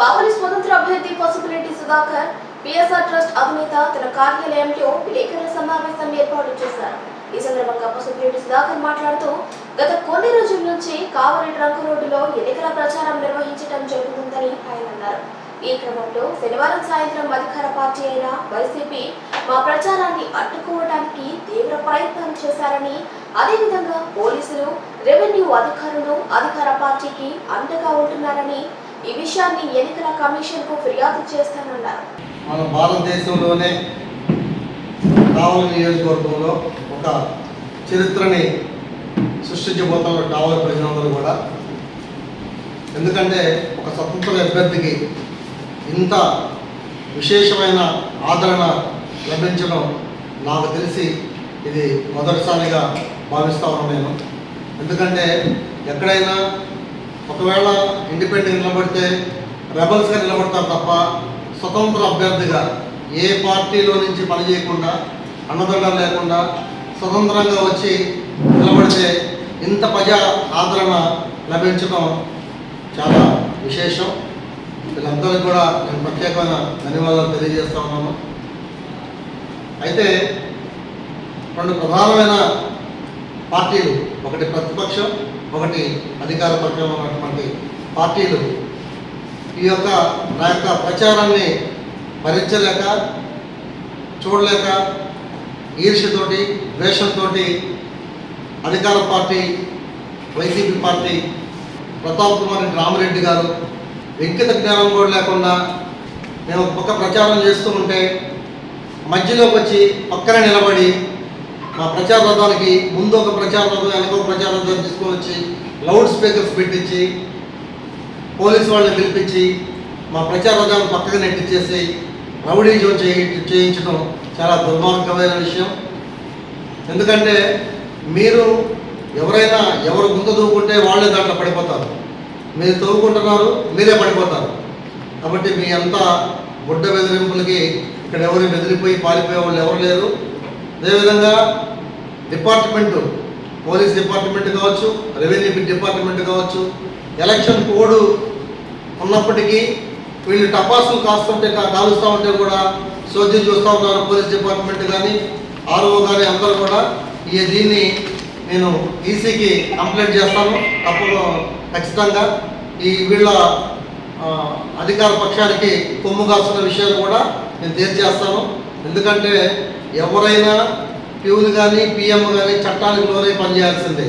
కావలి స్వతంత్ర అభ్యర్థి Pasupuletti Sudhakar PSR trust అధినేత తన కార్యాలయంలో విలేకరుల సమావేశం ఏర్పాటు చేశారు. ఈ సందర్భంగా పసుపులేటి సుధాకర్ మాట్లాడుతూ గత కొన్ని రోజుల నుంచి కావలి ట్రంక్ రోడ్డులో ఎన్నికల ప్రచారం నిర్వహించడం జరుగుతుందని ఆయన అన్నారు. ఈ క్రమంలో శనివారం సాయంత్రం అధికార పార్టీ అయిన వైసీపీ మా ప్రచారాన్ని అడ్డుకోవడానికి తీవ్ర ప్రయత్నం చేశారని అదేవిధంగా పోలీసులు రెవెన్యూ అధికారులు అధికార పార్టీకి అండగా ఉంటున్నారని ఈ విషయాన్ని ఎన్నికల కమిషన్కు ఫిర్యాదు చేస్తానన్నారు. మన భారతదేశంలోనే కావలి నియోజకవర్గంలో ఒక చరిత్రని సృష్టించబోతున్న కావలి ప్రజలందరూ కూడా. ఎందుకంటే ఒక స్వతంత్ర అభ్యర్థికి ఇంత విశేషమైన ఆదరణ లభించడం నాకు తెలిసి ఇది మొదటిసారిగా భావిస్తా ఉన్నాను నేను. ఎందుకంటే ఎక్కడైనా ఒకవేళ ఇండిపెండెంట్ నిలబడితే రెబల్స్గా నిలబడతారు తప్ప స్వతంత్ర అభ్యర్థిగా ఏ పార్టీలో నుంచి పనిచేయకుండా అన్నదండలు లేకుండా స్వతంత్రంగా వచ్చి నిలబడితే ఇంత ప్రజా ఆదరణ లభించడం చాలా విశేషం. వీళ్ళందరికీ కూడా నేను ప్రత్యేకమైన ధన్యవాదాలు తెలియజేస్తా ఉన్నాను. అయితే రెండు ప్రధానమైన పార్టీలు ఒకటి ప్రతిపక్షం ఒకటి అధికార పక్షంలో ఉన్నటువంటి పార్టీలు. ఈ యొక్క నా యొక్క ప్రచారాన్ని భరించలేక చూడలేక ఈర్ష్యతోటి ద్వేషంతో అధికార party YCP party Pratap Kumar Ramareddy గారు వ్యక్తిగత జ్ఞానం కూడా లేకుండా మేము ఒక ప్రచారం చేస్తూ ఉంటే మధ్యలోకి వచ్చి పక్కన నిలబడి మా ప్రచార రథానికి ముందు ఒక ప్రచార రథం వెనక ప్రచార తీసుకొని వచ్చి లౌడ్ స్పీకర్స్ పెట్టించి పోలీస్ వాళ్ళని పిలిపించి మా ప్రచార రథాన్ని పక్కకు నెట్టించేసి జోన్ చేయి చేయించడం చాలా దుర్మార్గమైన విషయం. ఎందుకంటే మీరు ఎవరైనా ఎవరు ముందు దూకుంటే వాళ్ళే దాంట్లో పడిపోతారు. మీరు తోలుకుంటున్నారు మీరే పడిపోతారు. కాబట్టి మీ అంతా గుడ్డ బెదిరింపులకి ఇక్కడ ఎవరు బెదిరిపోయి పారిపోయే వాళ్ళు ఎవరు లేరు. అదేవిధంగా డిపార్ట్మెంటు పోలీస్ డిపార్ట్మెంట్ కావచ్చు రెవెన్యూ డిపార్ట్మెంట్ కావచ్చు ఎలక్షన్ కోడ్ ఉన్నప్పటికీ వీళ్ళు టపాసులు కాస్తుంటే కాలుస్తూ ఉంటే కూడా సోద్యం చూస్తూ ఉన్నారు పోలీస్ డిపార్ట్మెంట్ కానీ ఆర్ఓ కానీ అందరూ కూడా. ఈ దీన్ని నేను ఈసీకి కంప్లైంట్ చేస్తాను. తప్పదు ఖచ్చితంగా. ఈ వీళ్ళ అధికార పక్షానికి కొమ్ము కాస్తున్న విషయాలు కూడా నేను తేల్చేస్తాను ఎందుకంటే ఎవరైనా పీవులు కానీ పిఎం కానీ చట్టానికి లోనే పనిచేయాల్సిందే.